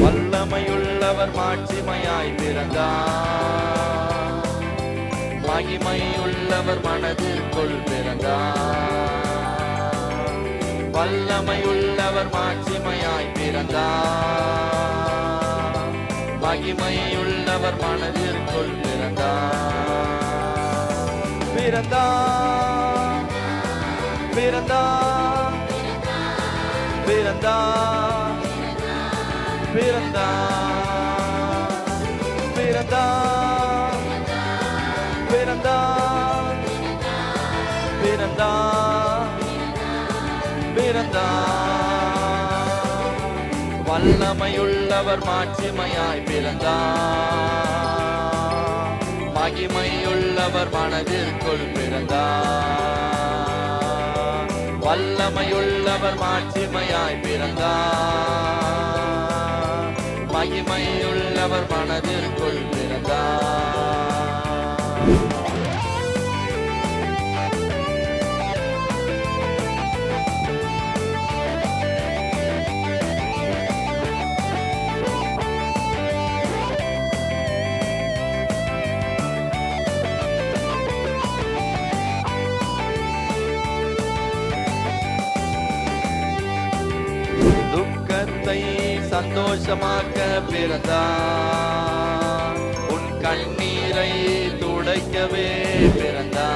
வல்லமையுள்ளவர் மாட்சிமையாய் பிறந்தார். மகிமையுள்ளவர் மனதிற்குள் பிறந்தார். வல்லமையுள்ளவர் மாட்சிமையாய் பிறந்தார். மகிமையுள்ளவர் மனதிற்குள் பிறந்தார். பிறந்தார். பிறந்தார். பிறந்தார். பிறந்தான் பிறந்தான் பிறந்தான் பிறந்தான் பிறந்தான் வல்லமையுள்ளவர் மாட்சிமையாய் பிறந்தான் மகிமையுள்ளவர் மனதிற்குள் பிறந்தான் வல்லமையுள்ளவர் மாட்சிமையாய் பிறந்தான் மகிமையுள்ளவர் மனதிற்குள் பிறந்தார் முகத்தை சந்தோஷமாக்க பிறந்தார் உன் கண்ணீரை துடைக்கவே பிறந்தார்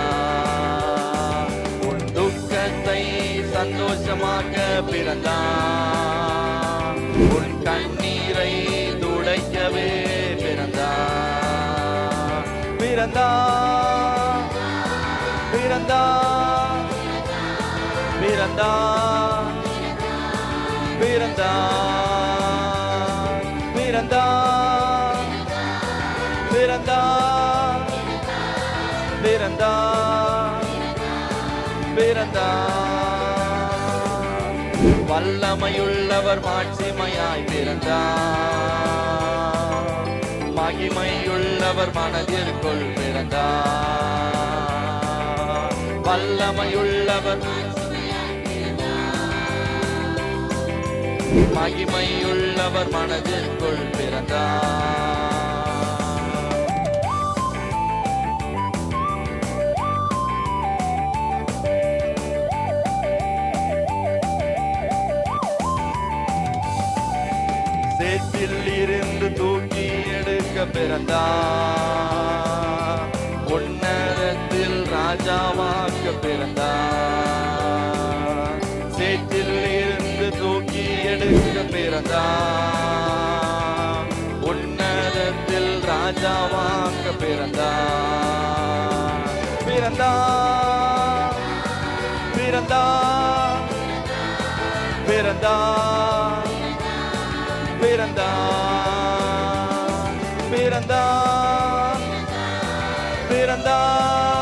உன் துக்கத்தை சந்தோஷமாக்க பிறந்தார் உன் கண்ணீரை துடைக்கவே பிறந்தார் பிறந்தார் பிறந்தார் பிறந்தார் பிறந்தான் பிறந்தான் பிறந்தான் பிறந்தான் பிறந்தான் வல்லமையுள்ளவர் மாட்சிமையாய் பிறந்தான் மகிமையுள்ளவர் மனதிற்குள் பிறந்தான் வல்லமையுள்ளவர் மகிமையுள்ளவர் மனதிற்குள் பிறந்தார். சேற்றில் இருந்து தூக்கி எடுக்க பிறந்தார். உன்னதத்தில் ராஜாவாக்க பிறந்தார். சேற்றில் எழுந்தருளும் பிறந்தான். உன்னதத்தில் ராஜாவாக பிறந்தான். பிறந்தான். பிறந்தான். பிறந்தான். பிறந்தான். பிறந்தான். பிறந்தான்.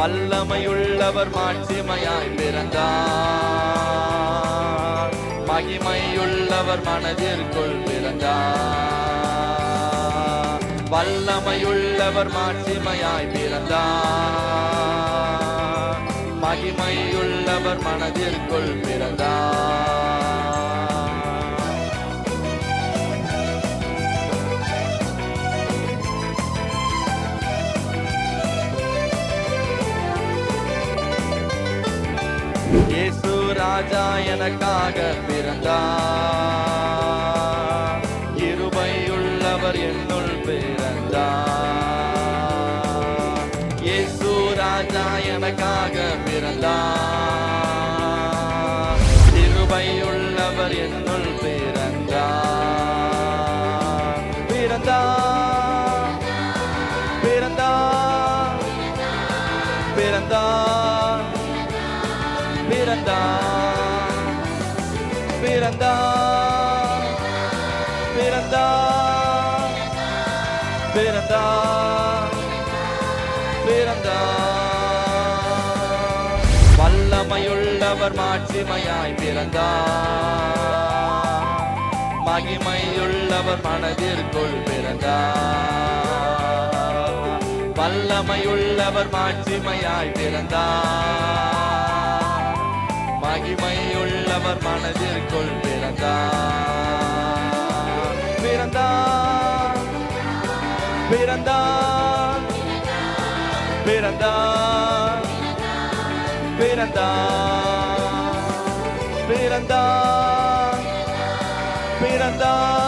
வல்லமையுள்ளவர் மாட்சிமையாய் பிறந்தார். மகிமையுள்ளவர் மனதிற்குள் பிறந்தார். வல்லமையுள்ளவர் மாட்சிமையாய் பிறந்தார். மகிமையுள்ளவர் மனதிற்குள் பிறந்தார். இயேசு ராஜா எனக்காக பிறந்தார். இருபையுள்ளவர் என்னுள் பிறந்தார். இயேசு ராஜா எனக்காக பிறந்தார். இருபையுள்ளவர் என்னுள் பிறந்தார். பிறந்தார். பிறந்தா பிறந்தா பிறந்தா பிறந்தா. வல்லமையுள்ளவர் மாட்சிமையாய் பிறந்தா. மகிமையுள்ளவர் மனதிற்குள் பிறந்தா. வல்லமையுள்ளவர் மாட்சிமையாய் பிறந்தா. மகிமை அவர் மனதிற்குள் பிறந்தான் பிறந்தான் பிறந்தான் பிறந்தான் பிறந்தான் பிறந்தான் பிறந்தான்